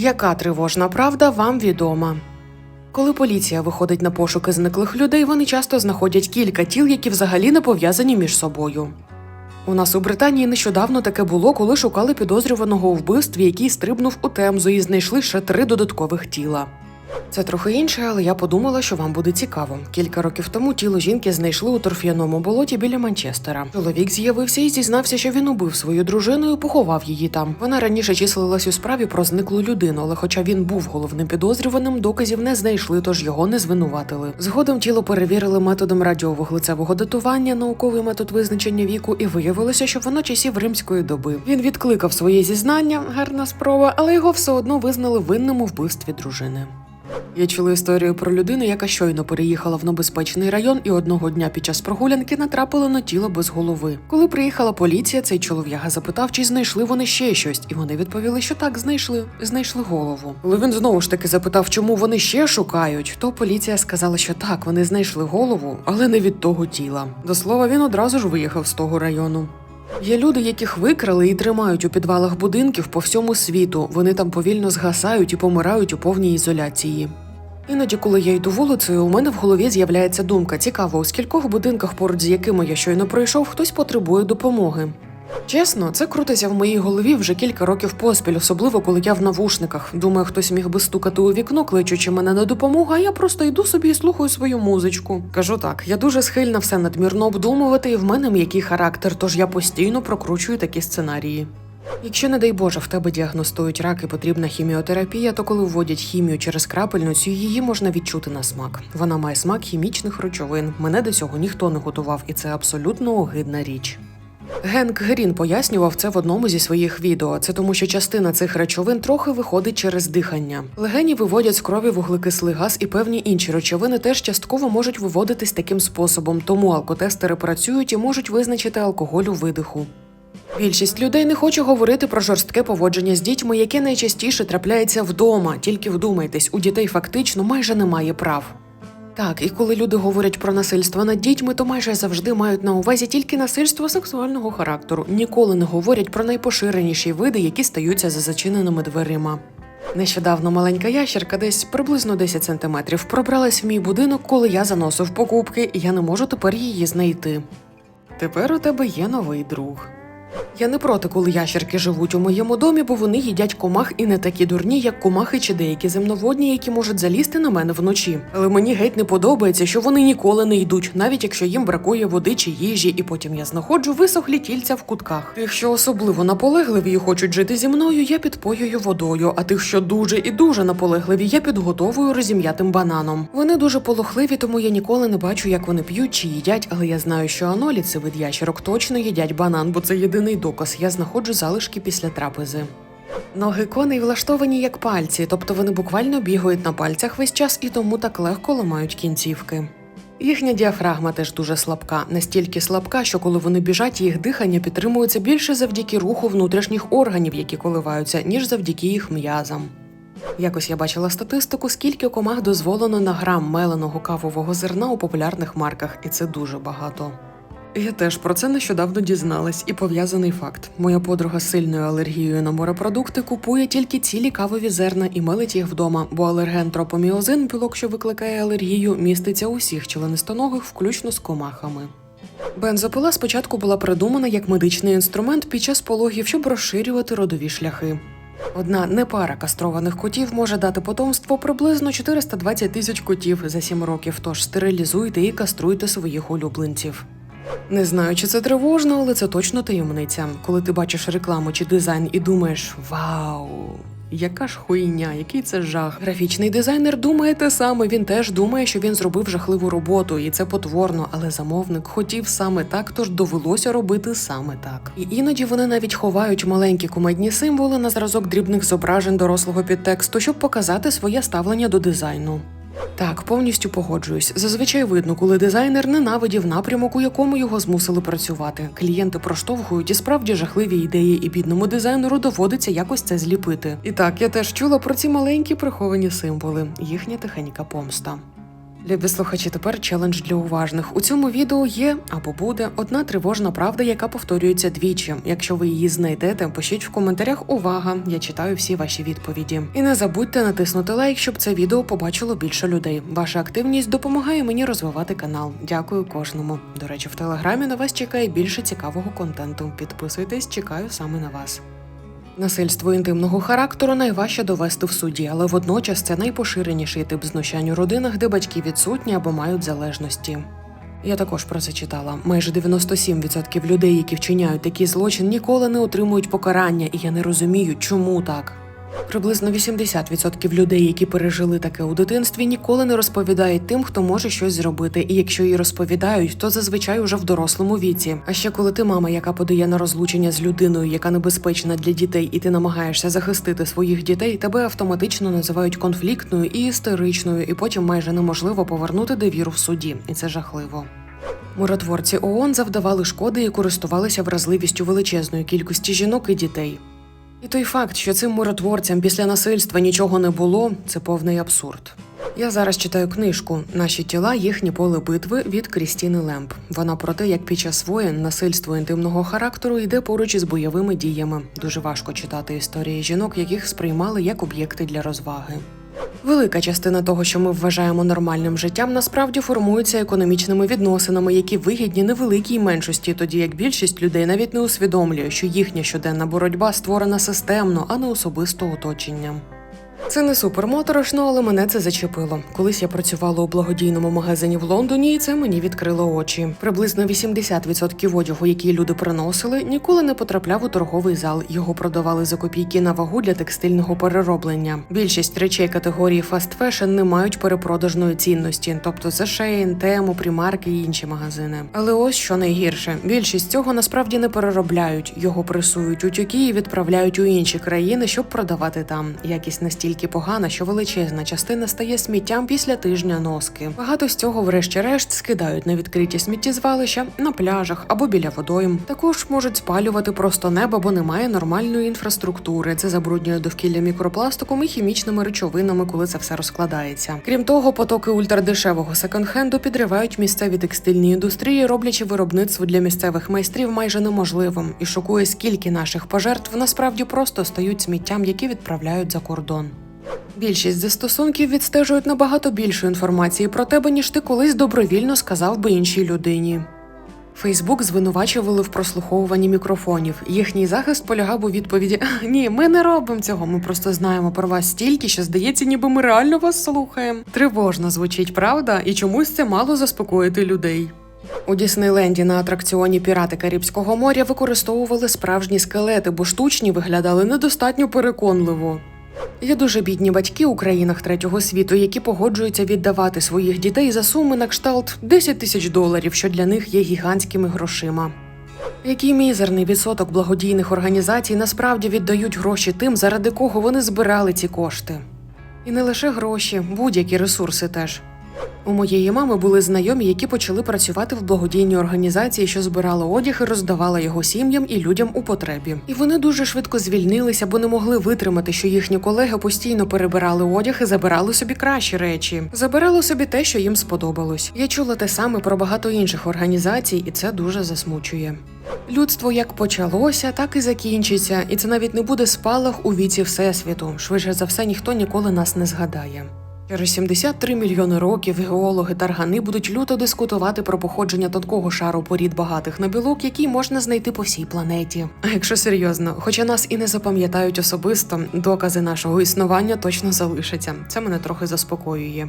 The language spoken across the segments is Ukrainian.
Яка тривожна правда вам відома? Коли поліція виходить на пошуки зниклих людей, вони часто знаходять кілька тіл, які взагалі не пов'язані між собою. У нас у Британії нещодавно таке було, коли шукали підозрюваного у вбивстві, який стрибнув у Темзу і знайшли ще три додаткових тіла. Це трохи інше, але я подумала, що вам буде цікаво. Кілька років тому тіло жінки знайшли у торф'яному болоті біля Манчестера. Чоловік з'явився і зізнався, що він убив свою дружину і поховав її там. Вона раніше числилась у справі про зниклу людину, але хоча він був головним підозрюваним, доказів не знайшли, тож його не звинуватили. Згодом тіло перевірили методом радіовуглецевого датування, науковий метод визначення віку, і виявилося, що воно часів римської доби. Він відкликав своє зізнання, гарна спроба, але його все одно визнали винним у вбивстві дружини. Я чула історію про людину, яка щойно переїхала в небезпечний район, і одного дня під час прогулянки натрапила на тіло без голови. Коли приїхала поліція, цей чолов'яга запитав, чи знайшли вони ще щось, і вони відповіли, що так, знайшли, знайшли голову. Коли він знову ж таки запитав, чому вони ще шукають, то поліція сказала, що так, вони знайшли голову, але не від того тіла. До слова, він одразу ж виїхав з того району. Є люди, яких викрали і тримають у підвалах будинків по всьому світу. Вони там повільно згасають і помирають у повній ізоляції. Іноді, коли я йду вулицею, у мене в голові з'являється думка: цікаво, у скількох будинках, поруч з якими я щойно пройшов, хтось потребує допомоги. Чесно, це крутиться в моїй голові вже кілька років поспіль, особливо коли я в навушниках. Думаю, хтось міг би стукати у вікно, кличучи мене на допомогу, а я просто йду собі і слухаю свою музичку. Кажу так, я дуже схильна все надмірно обдумувати, і в мене м'який характер, тож я постійно прокручую такі сценарії. Якщо, не дай Боже, в тебе діагностують рак і потрібна хіміотерапія, то коли вводять хімію через крапельницю, її можна відчути на смак. Вона має смак хімічних речовин. Мене до цього ніхто не готував, і це абсолютно огидна річ. Генк Грін пояснював це в одному зі своїх відео. Це тому, що частина цих речовин трохи виходить через дихання. Легені виводять з крові вуглекислий газ, і певні інші речовини теж частково можуть виводитись таким способом, тому алкотестери працюють і можуть визначити алкоголь у видиху. Більшість людей не хоче говорити про жорстке поводження з дітьми, яке найчастіше трапляється вдома. Тільки вдумайтесь, у дітей фактично майже немає прав. Так, і коли люди говорять про насильство над дітьми, то майже завжди мають на увазі тільки насильство сексуального характеру. Ніколи не говорять про найпоширеніші види, які стаються за зачиненими дверима. Нещодавно маленька ящерка, десь приблизно 10 сантиметрів, пробралась в мій будинок, коли я заносив покупки, і я не можу тепер її знайти. Тепер у тебе є новий друг. Я не проти, коли ящерки живуть у моєму домі, бо вони їдять комах і не такі дурні, як комахи чи деякі земноводні, які можуть залізти на мене вночі. Але мені геть не подобається, що вони ніколи не йдуть, навіть якщо їм бракує води чи їжі, і потім я знаходжу висохлі тільця в кутках. Тих, що особливо наполегливі і хочуть жити зі мною, я підпоюю водою. А тих, що дуже і дуже наполегливі, я підготовую розім'ятим бананом. Вони дуже полохливі, тому я ніколи не бачу, як вони п'ють чи їдять, але я знаю, що анолі це вид ящерок точно їдять банан, бо це єдиний доказ. Я знаходжу залишки після трапези. Ноги коней влаштовані як пальці, тобто вони буквально бігають на пальцях весь час і тому так легко ламають кінцівки. Їхня діафрагма теж дуже слабка, настільки слабка, що коли вони біжать, їх дихання підтримується більше завдяки руху внутрішніх органів, які коливаються, ніж завдяки їх м'язам. Якось я бачила статистику, скільки комах дозволено на грам меленого кавового зерна у популярних марках, і це дуже багато. Я теж про це нещодавно дізналась, і пов'язаний факт. Моя подруга з сильною алергією на морепродукти купує тільки цілі кавові зерна і мелить їх вдома, бо алерген тропоміозин, білок, що викликає алергію, міститься у всіх членистоногих, включно з комахами. Бензопила спочатку була придумана як медичний інструмент під час пологів, щоб розширювати родові шляхи. Одна непара кастрованих котів може дати потомство приблизно 420 тисяч котів за 7 років, тож стерилізуйте і каструйте своїх улюбленців. Не знаю, чи це тривожно, але це точно таємниця. Коли ти бачиш рекламу чи дизайн і думаєш Вау! Яка ж хуйня, який це жах. Графічний дизайнер думає те саме. Він теж думає, що він зробив жахливу роботу, і це потворно, але замовник хотів саме так, тож довелося робити саме так. І іноді вони навіть ховають маленькі кумедні символи на зразок дрібних зображень дорослого підтексту, щоб показати своє ставлення до дизайну. Так, повністю погоджуюсь. Зазвичай видно, коли дизайнер ненавидів напрямок, у якому його змусили працювати. Клієнти проштовхують і справді жахливі ідеї, і бідному дизайнеру доводиться якось це зліпити. І так, я теж чула про ці маленькі приховані символи, їхня тихенька помста. Любі слухачі, тепер челендж для уважних. У цьому відео є або буде одна тривожна правда, яка повторюється двічі. Якщо ви її знайдете, пишіть в коментарях увага. Я читаю всі ваші відповіді. І не забудьте натиснути лайк, щоб це відео побачило більше людей. Ваша активність допомагає мені розвивати канал. Дякую кожному. До речі, в телеграмі на вас чекає більше цікавого контенту. Підписуйтесь, чекаю саме на вас. Насильство інтимного характеру найважче довести в суді, але водночас це найпоширеніший тип знущань у родинах, де батьки відсутні або мають залежності. Я також про це читала. Майже 97% людей, які вчиняють такий злочин, ніколи не отримують покарання, і я не розумію, чому так. Приблизно 80% людей, які пережили таке у дитинстві, ніколи не розповідають тим, хто може щось зробити. І якщо їй розповідають, то зазвичай уже в дорослому віці. А ще коли ти мама, яка подає на розлучення з людиною, яка небезпечна для дітей, і ти намагаєшся захистити своїх дітей, тебе автоматично називають конфліктною і істеричною, і потім майже неможливо повернути довіру в суді, і це жахливо. Миротворці ООН завдавали шкоди і користувалися вразливістю величезної кількості жінок і дітей. І той факт, що цим миротворцям після насильства нічого не було, це повний абсурд. Я зараз читаю книжку Наші тіла, їхні поле битви від Крістіни Лемп. Вона про те, як під час воєн насильство інтимного характеру йде поруч із бойовими діями. Дуже важко читати історії жінок, яких сприймали як об'єкти для розваги. Велика частина того, що ми вважаємо нормальним життям, насправді формується економічними відносинами, які вигідні невеликій меншості, тоді як більшість людей навіть не усвідомлює, що їхня щоденна боротьба створена системно, а не особисто оточенням. Це не супермоторошно, але мене це зачепило. Колись я працювала у благодійному магазині в Лондоні, і це мені відкрило очі. Приблизно 80% одягу, який люди приносили, ніколи не потрапляв у торговий зал. Його продавали за копійки на вагу для текстильного перероблення. Більшість речей категорії фаст фешн не мають перепродажної цінності, тобто це Шейн, Тему, Примарки і інші магазини. Але ось що найгірше: більшість цього насправді не переробляють, його пресують у тюки і відправляють у інші країни, щоб продавати там. Якість настільки погана, що величезна частина стає сміттям після тижня носки. Багато з цього, врешті-решт, скидають на відкриті сміттєзвалища на пляжах або біля водойм. Також можуть спалювати просто небо, бо немає нормальної інфраструктури. Це забруднює довкілля мікропластиком і хімічними речовинами, коли це все розкладається. Крім того, потоки ультрадешевого секонд-хенду підривають місцеві текстильні індустрії, роблячи виробництво для місцевих майстрів майже неможливим. І шокує, скільки наших пожертв насправді просто стають сміттям, які відправляють за кордон. Більшість застосунків відстежують набагато більше інформації про тебе, ніж ти колись добровільно сказав би іншій людині. Фейсбук звинувачували в прослуховуванні мікрофонів. Їхній захист полягав у відповіді: Ні, ми не робимо цього. Ми просто знаємо про вас стільки, що здається, ніби ми реально вас слухаємо. Тривожно звучить, правда, і чомусь це мало заспокоїти людей. У Діснейленді на атракціоні Пірати Карибського моря використовували справжні скелети, бо штучні виглядали недостатньо переконливо. Є дуже бідні батьки у країнах третього світу, які погоджуються віддавати своїх дітей за суми на кшталт 10 тисяч доларів, що для них є гігантськими грошима. Який мізерний відсоток благодійних організацій насправді віддають гроші тим, заради кого вони збирали ці кошти. І не лише гроші, будь-які ресурси теж. У моєї мами були знайомі, які почали працювати в благодійній організації, що збирала одяг і роздавала його сім'ям і людям у потребі. І вони дуже швидко звільнилися, бо не могли витримати, що їхні колеги постійно перебирали одяг і забирали собі кращі речі. Забирали собі те, що їм сподобалось. Я чула те саме про багато інших організацій, і це дуже засмучує. Людство як почалося, так і закінчиться, і це навіть не буде спалах у віці всесвіту. Швидше за все, ніхто ніколи нас не згадає. Через 73 мільйони років геологи таргани будуть люто дискутувати про походження тонкого шару порід багатих на білок, який можна знайти по всій планеті. А якщо серйозно, хоча нас і не запам'ятають особисто, докази нашого існування точно залишаться. Це мене трохи заспокоює.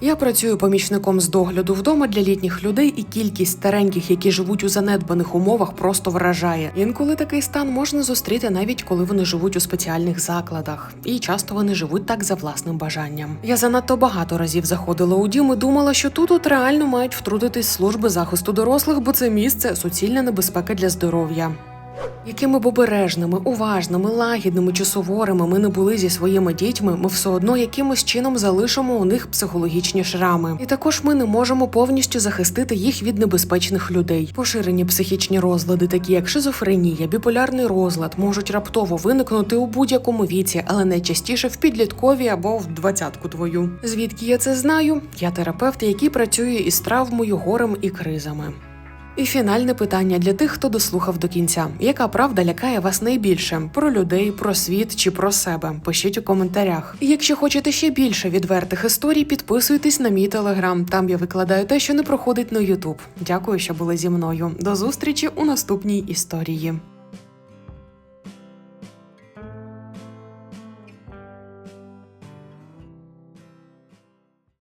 Я працюю помічником з догляду вдома для літніх людей, і кількість стареньких, які живуть у занедбаних умовах, просто вражає. Інколи такий стан можна зустріти навіть коли вони живуть у спеціальних закладах, і часто вони живуть так за власним бажанням. Я занадто багато разів заходила у дім і думала, що тут от реально мають втрутитись служби захисту дорослих, бо це місце суцільна небезпека для здоров'я. Якими б обережними, уважними, лагідними чи суворими ми не були зі своїми дітьми, ми все одно якимось чином залишимо у них психологічні шрами. І також ми не можемо повністю захистити їх від небезпечних людей. Поширені психічні розлади, такі як шизофренія, біполярний розлад, можуть раптово виникнути у будь-якому віці, але найчастіше в підліткові або в двадцятку твою. Звідки я це знаю? Я терапевт, який працює із травмою, горем і кризами. І фінальне питання для тих, хто дослухав до кінця: яка правда лякає вас найбільше про людей, про світ чи про себе? Пишіть у коментарях. Якщо хочете ще більше відвертих історій, підписуйтесь на мій телеграм. Там я викладаю те, що не проходить на Ютуб. Дякую, що були зі мною. До зустрічі у наступній історії.